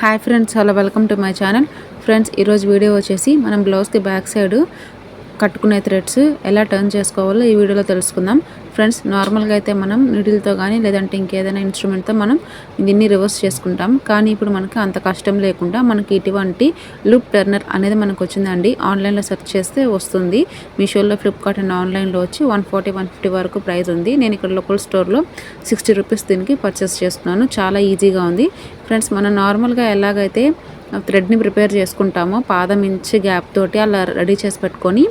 Hi friends hello welcome to my channel friends ఈరోజు video వచ్చేసి మనం బ్లౌజ్కి బ్యాక్ సైడ్ కట్టుకునే థ్రెడ్స్ ఎలా టర్న్ చేసుకోవాలో ఈ వీడియోలో తెలుసుకుందాం. ఫ్రెండ్స్ నార్మల్గా అయితే మనం నీడిల్తో కానీ లేదంటే ఇంకేదైనా ఇన్స్ట్రుమెంట్తో మనం దీన్ని రివర్స్ చేసుకుంటాం. కానీ ఇప్పుడు మనకి అంత కష్టం లేకుండా మనకి ఇటువంటి లూప్ టర్నర్ అనేది మనకు వచ్చిందండి. ఆన్లైన్లో సెర్చ్ చేస్తే వస్తుంది. మీషోలో ఫ్లిప్కార్ట్ అండ్ ఆన్లైన్లో వచ్చి వన్ ఫార్టీ వన్ ఫిఫ్టీ వరకు ప్రైస్ ఉంది. నేను ఇక్కడ లోకల్ స్టోర్లో సిక్స్టీ రూపీస్ దీనికి పర్చేస్ చేస్తున్నాను. చాలా ఈజీగా ఉంది. ఫ్రెండ్స్ మనం నార్మల్గా ఎలాగైతే థ్రెడ్ని ప్రిపేర్ చేసుకుంటామో పాదం ఇంచి గ్యాప్ తోటి అలా రెడీ చేసి పెట్టుకొని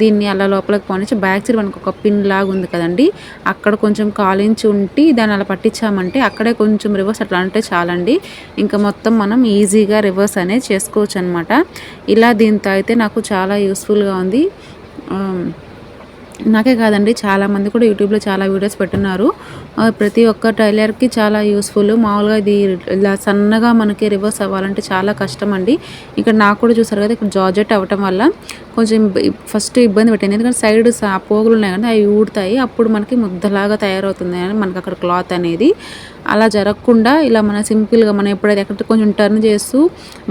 దీన్ని అలా లోపలికి పోనిచ్చి బ్యాక్ సైడ్ మనకు ఒక పిన్ లాగా ఉంది కదండి అక్కడ కొంచెం కాలించి ఉండి దాన్ని అలా పట్టించామంటే అక్కడే కొంచెం రివర్స్ అట్లా అంటే చాలండి. ఇంకా మొత్తం మనం ఈజీగా రివర్స్ అనేది చేసుకోవచ్చు అనమాట ఇలా దీంతో అయితే నాకు చాలా యూస్ఫుల్గా ఉంది. నాకే కాదండి చాలామంది కూడా యూట్యూబ్లో చాలా వీడియోస్ పెట్టున్నారు. ప్రతి ఒక్క టైలర్కి చాలా యూస్ఫుల్. మామూలుగా ఇది ఇలా సన్నగా మనకి రివర్స్ అవ్వాలంటే చాలా కష్టం అండి ఇక్కడ నాకు కూడా చూసారు కదా ఇక్కడ జార్జెట్ అవ్వటం వల్ల కొంచెం ఫస్ట్ ఇబ్బంది పెట్టింది. ఎందుకంటే సైడ్ పోగులు ఉన్నాయి కానీ అవి ఊడతాయి. అప్పుడు మనకి ముద్దలాగా తయారవుతుంది అని మనకి అక్కడ క్లాత్ అనేది. అలా జరగకుండా ఇలా మన సింపుల్గా మనం ఎప్పుడైతే ఎక్కడ కొంచెం టర్న్ చేస్తూ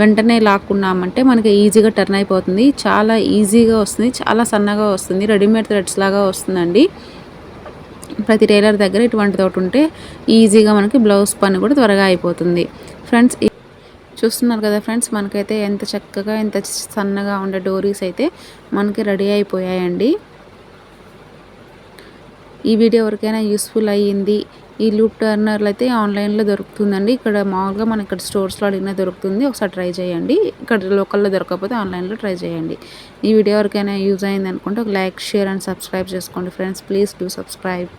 వెంటనే లాక్కున్నామంటే మనకి ఈజీగా టర్న్ అయిపోతుంది. చాలా ఈజీగా వస్తుంది చాలా సన్నగా వస్తుంది. రెడీమేడ్ థ్రెడ్స్ లాగా వస్తుందండి. ప్రతి టైలర్ దగ్గర ఇటువంటి తోటి ఉంటే ఈజీగా మనకి బ్లౌజ్ పని కూడా త్వరగా అయిపోతుంది. ఫ్రెండ్స్ చూస్తున్నారు కదా ఫ్రెండ్స్ మనకైతే ఎంత చక్కగా ఎంత సన్నగా ఉండే డోరీస్ అయితే మనకి రెడీ అయిపోయాయండి. ఈ వీడియో ఎవరికైనా యూస్ఫుల్ అయ్యింది ఈ లూప్ టర్నర్లు అయితే ఆన్లైన్లో దొరుకుతుందండి. ఇక్కడ మామూలుగా మన ఇక్కడ స్టోర్స్లో అడిగినా దొరుకుతుంది. ఒకసారి ట్రై చేయండి. ఇక్కడ లోకల్లో దొరకకపోతే ఆన్లైన్లో ట్రై చేయండి. ఈ వీడియో ఎవరికైనా యూజ్ అయింది అనుకుంటే ఒక లైక్ షేర్ అండ్ సబ్స్క్రైబ్ చేసుకోండి ఫ్రెండ్స్. Please do subscribe.